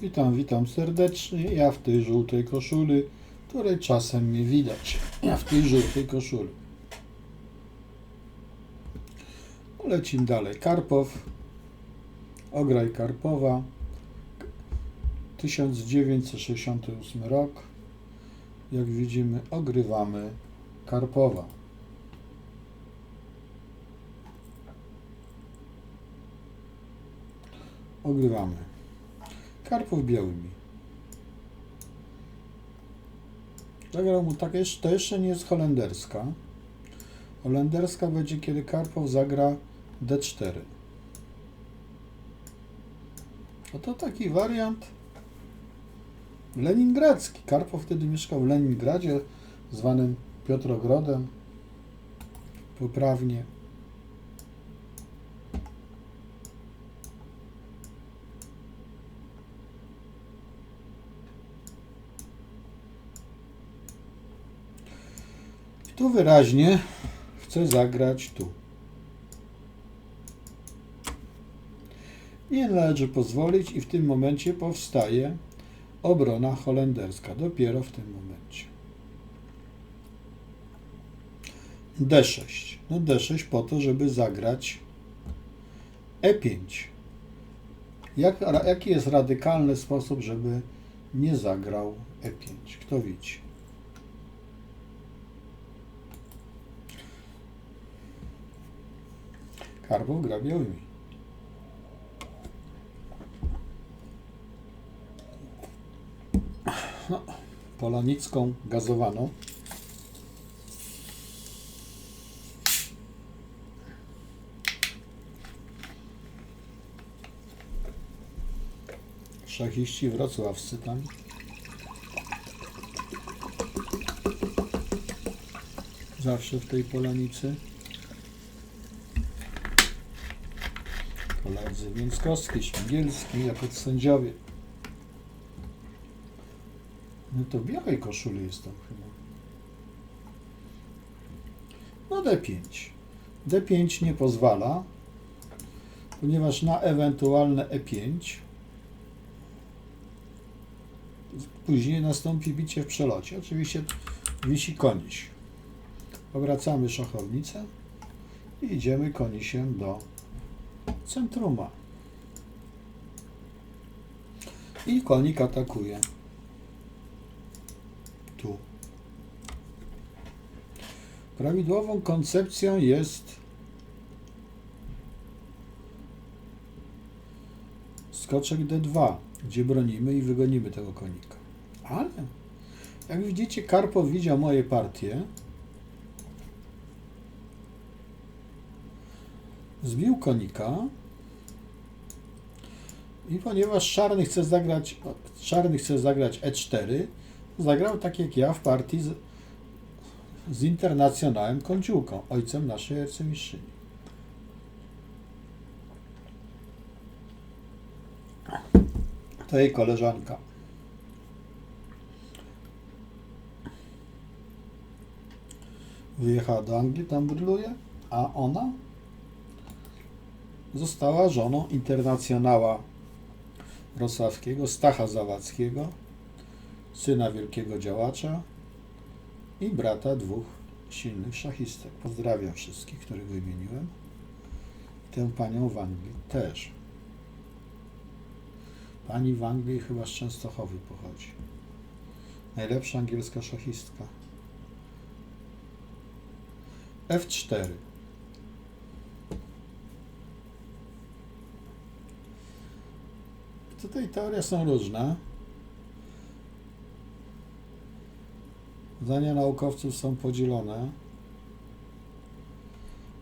Witam, witam serdecznie. Ja w tej żółtej koszuli, której czasem nie widać. Ja w tej żółtej koszuli. Lecimy dalej. Karpow. Ograj Karpowa. 1968 rok. Jak widzimy, ogrywamy Karpowa. Ogrywamy. Karpów białymi. Zagrał mu tak jeszcze, to jeszcze nie jest holenderska. Holenderska będzie, kiedy Karpow zagra D4. No to taki wariant leningradzki. Karpow wtedy mieszkał w Leningradzie, zwanym Piotrogrodem. Poprawnie. Tu wyraźnie chcę zagrać tu. Nie należy pozwolić i w tym momencie powstaje obrona holenderska. Dopiero w tym momencie. D6. No D6 po to, żeby zagrać E5. Jak, jaki jest radykalny sposób, żeby nie zagrał E5? Kto widzi? Karpow gra. No, polanicką gazowaną. Szachiści wrocławscy tam. Zawsze w tej polanicy. Koledzy Więckowski, Śmigielski jako sędziowie. No to w białej koszuli jestem chyba. No D5. D5 nie pozwala, ponieważ na ewentualne E5 później nastąpi bicie w przelocie. Oczywiście wisi koniś. Obracamy szachownicę i idziemy konisiem do centruma. I konik atakuje. Tu. Prawidłową koncepcją jest skoczek D2, gdzie bronimy i wygonimy tego konika. Ale jak widzicie, Karpow widział moje partie. Zbił konika. I ponieważ czarny chce zagrać, czarny chce zagrać E4, zagrał tak jak ja w partii z, z internacjonałem Kądziłką, ojcem naszej arcymistrzyni. To jej koleżanka. Wyjechała do Anglii, tam bryluje, a ona została żoną internacjonała wrocławskiego, Stacha Zawadzkiego, syna wielkiego działacza i brata dwóch silnych szachistek. Pozdrawiam wszystkich, których wymieniłem. Tę panią w Anglii też. Pani w Anglii chyba z Częstochowy pochodzi. Najlepsza angielska szachistka. F4. Tutaj teorie są różne. Zdania naukowców są podzielone.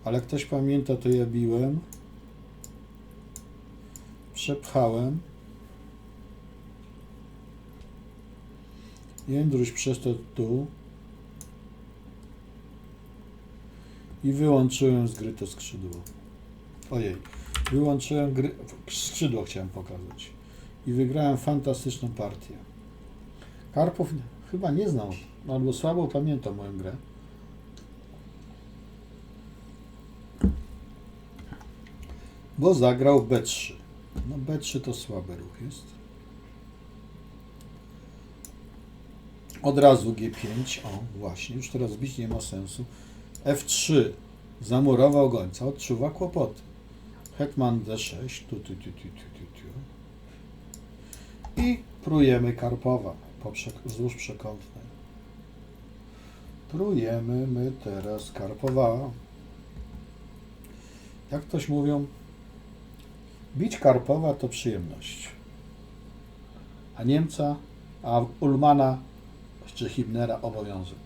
Ale ktoś pamięta, to ja biłem. Przepchałem. Jędruś przeszedł tu. I wyłączyłem z gry to skrzydło. Ojej. Wyłączyłem gry... Skrzydło chciałem pokazać. I wygrałem fantastyczną partię. Karpow chyba nie znał, albo słabo pamięta moją grę. Bo zagrał B3. No B3 to słaby ruch jest. Od razu G5, o właśnie, już teraz bić nie ma sensu. F3, zamurował gońca, odczuwa kłopoty. Hetman D6, tu, tu, tu, tu, tu, tu, tu. I prujemy Karpowa wzdłuż przekątnej. Prujemy my teraz Karpowa. Jak ktoś mówią, bić Karpowa to przyjemność. A Niemca, a Ulmana czy Hibnera obowiązek.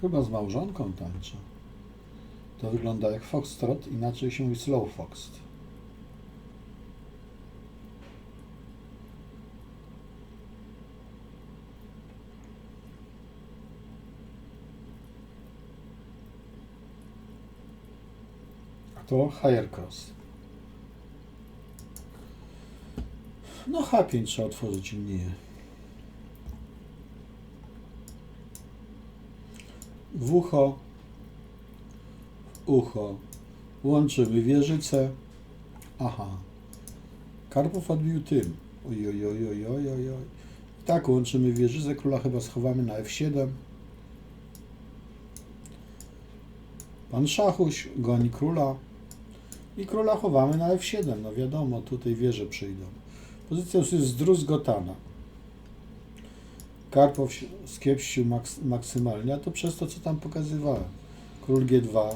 Chyba z małżonką tańczę. To wygląda jak foxtrot, inaczej się mówi slow fox. To higher cross. No H5 trzeba otworzyć mnie. W ucho, ucho. Wieżycę. Aha. Karpów odbił tym. Oj, oj, oj, oj, oj, oj. Tak, łączymy wieżycę. Króla chyba schowamy na F7. Pan Szachuś goni króla. I króla chowamy na F7. No wiadomo, tutaj wieże przyjdą. Pozycja już jest zdruzgotana. Karpow skiepścił maks maksymalnie, a to przez to, co tam pokazywałem. Król G2,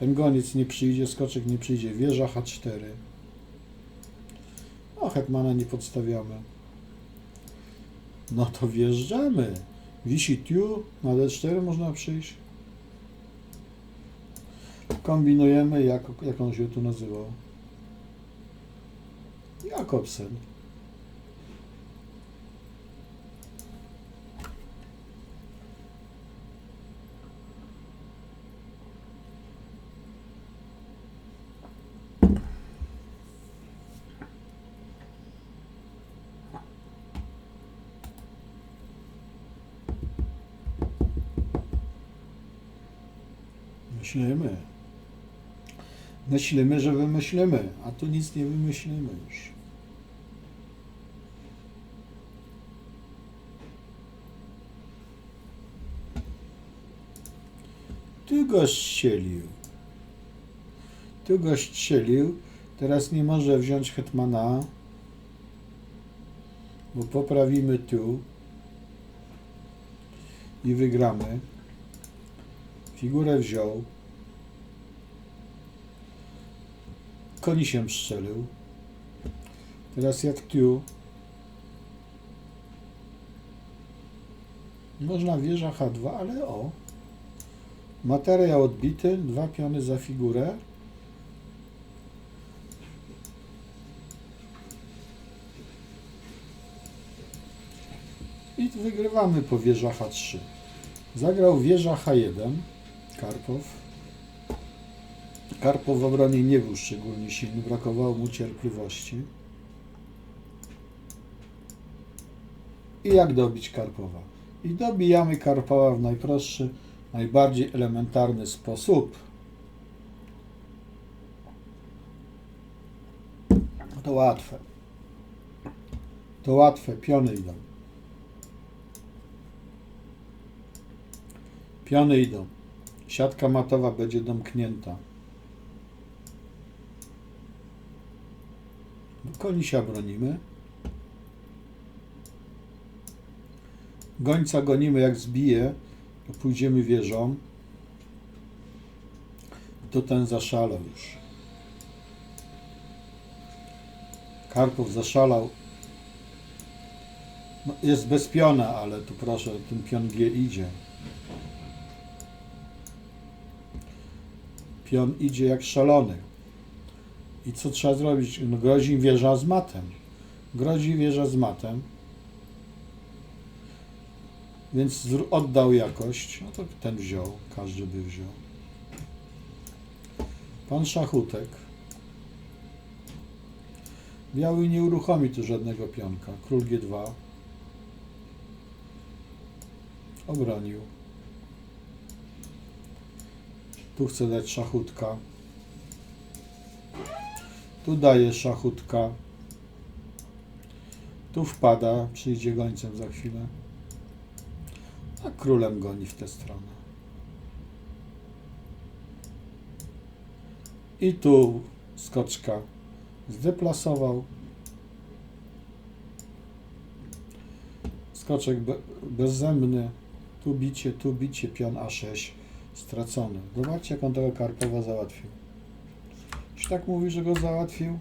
ten goniec nie przyjdzie, skoczek nie przyjdzie, wieża H4. No, hetmana nie podstawiamy. No to wjeżdżamy. Wisi tiu, na D4 można przyjść. Kombinujemy, jak, jak on się tu nazywał. Jakobsen. Myślimy. Myślimy, że wymyślimy, a tu nic nie wymyślimy już. Tu go ścielił. Tu go ścielił. Teraz nie może wziąć hetmana, bo poprawimy tu i wygramy. Figurę wziął. Koni się strzelił. Teraz jak tu. Można wieża H2, ale o. Materiał odbity, dwa piony za figurę. I wygrywamy po wieża H3. Zagrał wieża H1. Karpow. Karpow w obronie nie był szczególnie silny, brakowało mu cierpliwości. I jak dobić Karpowa? I dobijamy Karpowa w najprostszy, najbardziej elementarny sposób. No to łatwe. To łatwe, piony idą. Piony idą. Siatka matowa będzie domknięta. Koni się bronimy. Gońca gonimy jak zbije, to pójdziemy wieżą. To ten zaszalał już. Karpow zaszalał. No, jest bez piona, ale tu proszę, ten pion G idzie. Pion idzie jak szalony. I co trzeba zrobić? No, grozi wieża z matem. Grozi wieża z matem. Więc oddał jakość. No to ten wziął. Każdy by wziął. Pan Szachutek. Biały nie uruchomi tu żadnego pionka. Król G2. Obronił. Tu chce dać szachutka. Tu daje szachutka. Tu wpada, przyjdzie gońcem za chwilę. A królem goni w tę stronę. I tu skoczka zdeplasował. Skoczek be, bezzębny. Tu bicie, tu bicie, pion A6 stracony. Zobaczcie, jak on tego Karpowa załatwił. Czy tak mówi, że go załatwił?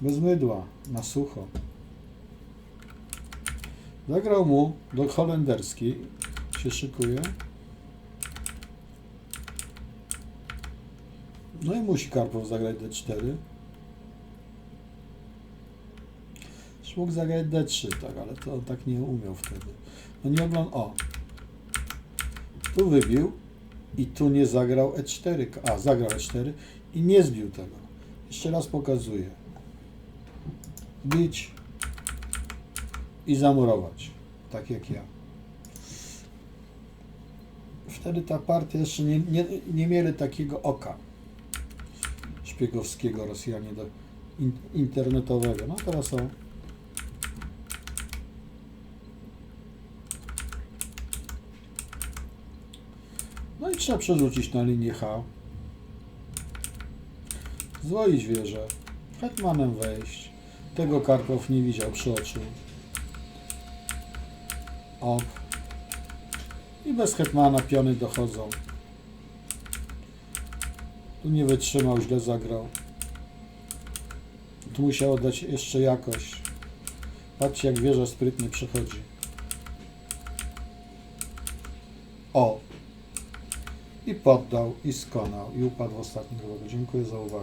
Bez mydła, na sucho. Zagrał mu do holenderski. Się szykuje. No i musi Karpow zagrać D4. Już mógł zagrać D3, tak, ale to on tak nie umiał wtedy. No nie oglądał. O! Tu wybił i tu nie zagrał E4. A, zagrał E4 i nie zbił tego. Jeszcze raz pokazuję. Bić i zamurować. Tak jak ja. Wtedy ta partia jeszcze nie, nie, nie mieli takiego oka szpiegowskiego Rosjanie do in, internetowego. No teraz są. Trzeba przerzucić na linię H. Zwoić wieżę. Hetmanem wejść. Tego Karpow nie widział przy oczu. Ok. I bez hetmana piony dochodzą. Tu nie wytrzymał, źle zagrał. Tu musiał oddać jeszcze jakość. Patrzcie, jak wieża sprytnie przechodzi. O! I poddał, i skonał, i upadł w ostatnim rogu. Dziękuję za uwagę.